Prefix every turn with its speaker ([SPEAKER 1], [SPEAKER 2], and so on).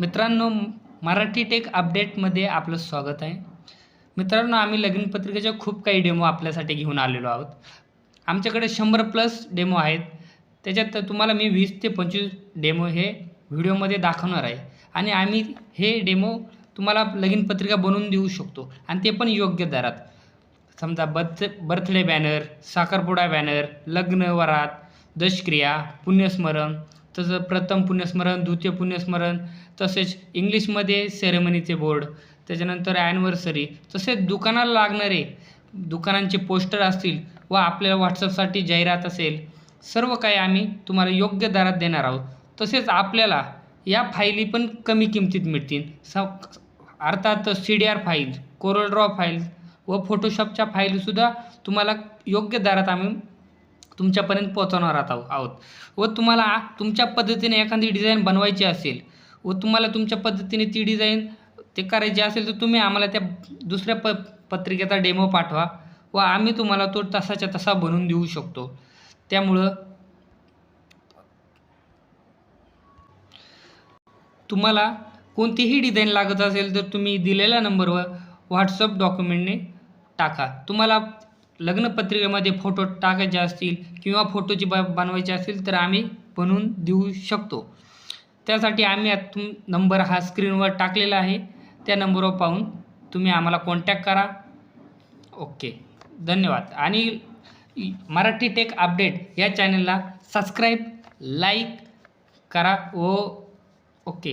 [SPEAKER 1] मित्रांनो मराठी टेक अपडेटमध्ये आपलं स्वागत आहे. मित्रांनो आम्ही लग्नपत्रिकेच्या खूप काही डेमो आपल्यासाठी घेऊन आलेलो आहोत. आमच्याकडे शंभर प्लस डेमो आहेत. त्याच्यात तुम्हाला मी वीस ते पंचवीस डेमो हे व्हिडिओमध्ये दाखवणार आहे. आणि आम्ही हे डेमो तुम्हाला लगीन पत्रिका बनवून देऊ शकतो. आणि ते पण योग्य दरात. समजा बर्थ बर्थडे बॅनर साखरपुडा बॅनर लग्न वरात दशक्रिया पुण्यस्मरण तसं प्रथम पुण्यस्मरण द्वितीय पुण्यस्मरण तसेच इंग्लिशमध्ये सेरेमनीचे बोर्ड त्याच्यानंतर ॲनिव्हर्सरी तसेच दुकानाला लागणारे दुकानांचे पोस्टर असतील व आपल्याला व्हॉट्सअपसाठी जाहिरात असेल सर्व काही आम्ही तुम्हाला योग्य दरात देणार आहोत. तसेच आपल्याला या फाईली पण कमी किमतीत मिळतील. स अर्थात C D R file Corel Draw file व फोटोशॉपच्या फाईलसुद्धा तुम्हाला योग्य दरात आम्ही तुमच्यापर्यंत पोहोचवणार आहो आहोत. व तुम्हाला तुमच्या पद्धतीने एखादी डिझाईन बनवायची असेल व तुम्हाला तुमच्या पद्धतीने ती डिझाईन ते करायची असेल तर तुम्ही आम्हाला त्या दुसऱ्या प पत्रिकेचा डेमो पाठवा. व आम्ही तुम्हाला तो तसाच्या तसा बनवून देऊ शकतो. त्यामुळं तुम्हाला कोणतीही डिझाईन लागत असेल तर तुम्ही दिलेल्या नंबरवर व्हॉट्सअप डॉक्युमेंटने टाका. तुम्हाला लग्नपत्रिकेमध्ये फोटो टाकायचे असतील किंवा फोटोची ब बनवायची असतील तर आम्ही बनवून देऊ शकतो. त्यासाठी आम्ही आत तुम नंबर हा स्क्रीनवर टाकलेला आहे. त्या नंबरवर पाहून तुम्ही आम्हाला कॉन्टॅक्ट करा. ओके धन्यवाद. आणि मराठी टेक अपडेट या चॅनलला सबस्क्राईब लाईक करा. व ओके